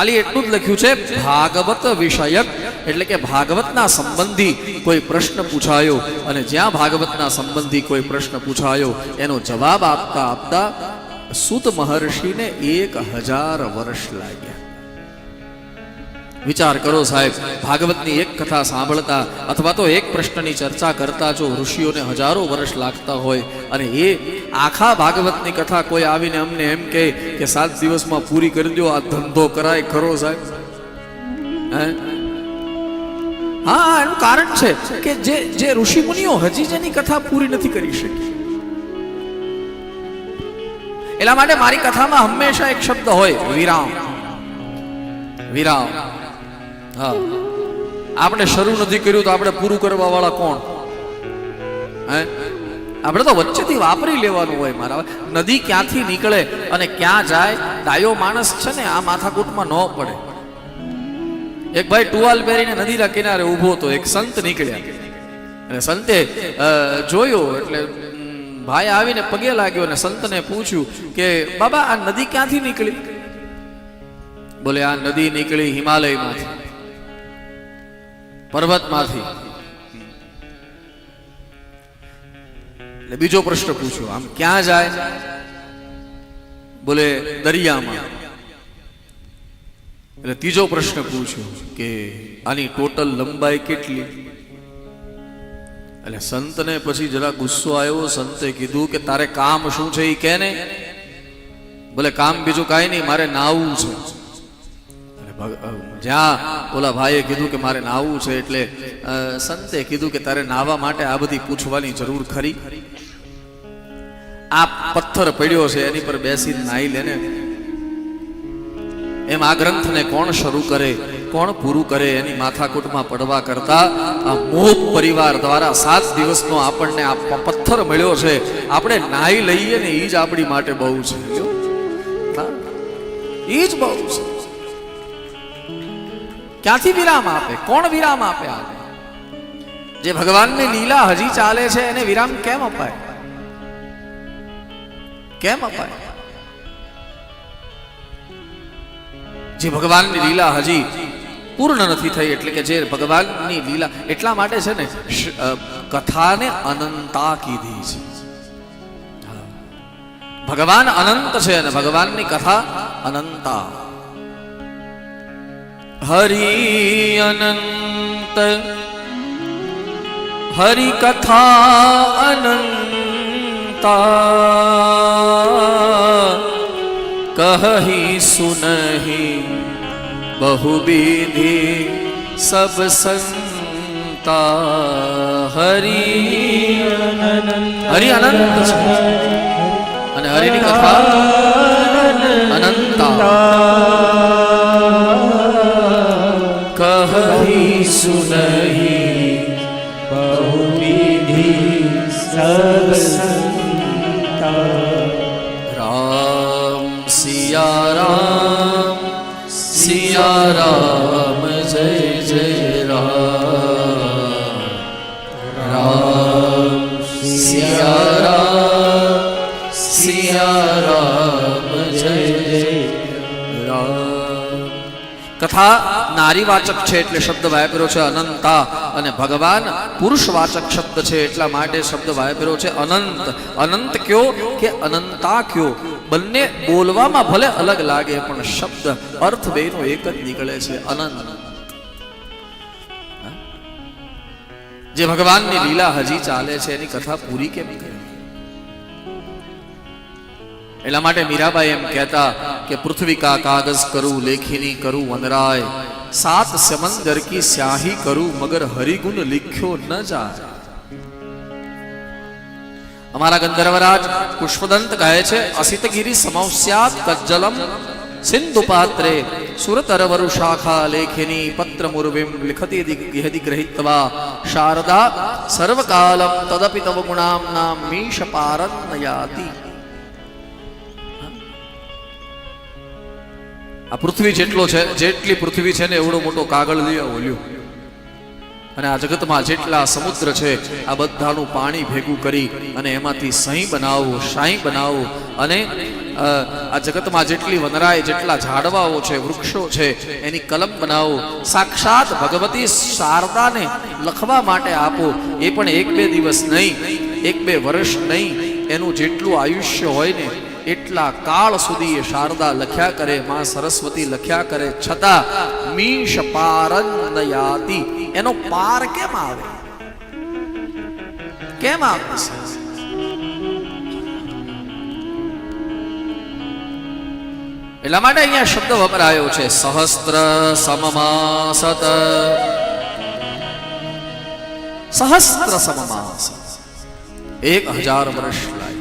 ખાલી એટલું જ લખ્યું છે, ભાગવત વિષયક. એટલે કે ભાગવતના સંબંધી કોઈ પ્રશ્ન પૂછાયો અને જ્યાં ભાગવતના સંબંધી કોઈ પ્રશ્ન પૂછાયો, એનો જવાબ આપતા આપતા સુત મહર્ષિને એક હજાર વર્ષ લાગ્યા. વિચાર કરો સાહેબ, ભાગવતની એક કથા સાંભળતા અથવા તો એક પ્રશ્નની ચર્ચા કરતા જો ઋષિઓને હજારો વર્ષ લાગતા હોય અને એ આખા ભાગવતની કથા કોઈ આવીને અમને એમ કહે કે સાત દિવસમાં પૂરી કરી દો, આ ધંધો કરાય, ખરો સાહેબ. હે? હા, એનું કારણ છે કે જે જે ઋષિ મુનિઓ હજી જેની કથા પૂરી નથી કરી શકી. એટલા માટે મારી કથામાં હંમેશા એક શબ્દ હોય, વિરામ. વિરામ. હા. આપણે શરૂ નથી કર્યું તો આપણે પૂરું કરવા વાળા કોણ? હે? આપણે તો વચ્ચેથી વાપરી લેવાનું હોય મારા. નદી ક્યાંથી નીકળે અને ક્યાં જાય, ડાયો માણસ છે ને, આ માથાકૂટમાં ન પડે. એક ભાઈ ટુવાલ પહેરીને નદીના કિનારે ઊભો હતો, એક સંત નીકળ્યા. અને સંતે જોયો એટલે ભાઈ આવીને પગે લાગ્યો અને સંતને પૂછ્યું કે, બાબા, આ નદી ક્યાંથી નીકળી? બોલે, આ નદી નીકળી હિમાલયમાંથી. પર્વતમાંથી. એટલે બીજો પ્રશ્ન પૂછ્યો આમ ક્યાં જાય? બોલે દરિયામાં. એટલે ત્રીજો પ્રશ્ન પૂછ્યો કે આની ટોટલ લંબાઈ કેટલી? એટલે સંતને પછી જરા ગુસ્સો આવ્યો, સંતે કીધું કે તારે કામ શું છે એ કે ને? બોલે કામ બીજું કાંઈ નહીં, મારે નાવું છે. જ્યાં ઓલા ભાઈએ કીધું કે મારે નાવું છે એટલે સંતે કીધું કે તારે નાવા માટે આ બધી પૂછવાની જરૂર ખરી. આ પથ્થર પડ્યો છે, એની પર બેસીને નાઈ લેને. એમ આ ગ્રંથને કોણ શરૂ કરે, કોણ પૂરું કરે, એની માથાકૂટમાં પડવા કરતા આ મોહ પરિવાર દ્વારા સાત દિવસનો આપણને આ પથ્થર મળ્યો છે. આપણે નાઈ લઈએ ને એ જ આપણી માટે બહુ છે? એ જ બહુ છે. ક્યાંથી વિરામ આપે? કોણ વિરામ આપે આપે જે ભગવાનની લીલા હજી ચાલે છે, એને વિરામ કેમ અપાય? કેમ અપાય? જે ભગવાનની લીલા હજી પૂર્ણ નથી થઈ, એટલે કે જે ભગવાનની લીલા, એટલા માટે છે ને કથાને અનંતા કીધી છે. ભગવાન અનંત છે અને ભગવાનની કથા અનંતા. હરિ અનંત હરિ કથા અનંતા કહી સુનહી बहु विधि सब संता હરિ હરિ અનંત છે અને હરિની કથા સબ સંત રામ સિયા રામ સિયા રામ જય જય રામ રામ સિયા રામ સિયા રામ જય જય રામ કથા નારીવાચક છે એટલે શબ્દ વાપર્યો છે અનંતા. અને ભગવાન પુરુષવાચક શબ્દ છે એટલા માટે શબ્દ વાપર્યો છે અનંત. અનંત કયો કે અનંતા કયો? બંને બોલવામાં ભલે અલગ લાગે, પણ શબ્દ અર્થ બેનો એક જ નીકળે છે અનંત. જે ભગવાનની લીલા હજી ચાલે છે, એની કથા પૂરી કેમ કરી? એટલા માટે મીરાબાઈ એમ કહેતા કે પૃથ્વી કા કાગઝ કરું, લેખિની કરું, વનરાય. સાત સમંદર કી સ્યાહી કરું, મગર હરિગુણ લિખ્યો ન જાય. અમારા ગંધર્વરાજ પુષ્પદંત કહે છે, અસિતગીરી સમસ્યાત કજ્જલમ સિંધુ પાત્રે, સુરતરવરુ શાખા લેખિની પત્ર મુરવિમ લિખતી યદિ ગ્રહિત્વા. શારદા, સર્વકાલમ તદપિ તવ ગુણામ નામ, મીશ પારન્નયાતિ. આ પૃથ્વી જેટલો છે, જેટલી પૃથ્વી છે ને એવડો મોટો કાગળ લઈ આવો અને આ જગતમાં જેટલા સમુદ્ર છે, આ બધાનું પાણી ભેગું કરી અને એમાંથી સહી બનાવવું શાહી બનાવવું અને આ જગતમાં જેટલી વનરાય, જેટલા ઝાડવાઓ છે, વૃક્ષો છે, એની કલમ બનાવો. સાક્ષાત ભગવતી શારદાને લખવા માટે આપો. એ પણ એક બે દિવસ નહીં, એક બે વર્ષ નહીં. એનું જેટલું આયુષ્ય હોય ને એટલા કાળ સુધી એ શારદા લખ્યા કરે, માં સરસ્વતી લખ્યા કરે, છતાં મીશ પારંદયાતિ. એનો પાર કેમ આવે? કેમ આવે? એટલા માટે અહીંયા શબ્દ વપરાયો છે, સહસ્ત્ર સમમાસત. સહસ્ત્ર સમમાસ એક હજાર વર્ષ લાય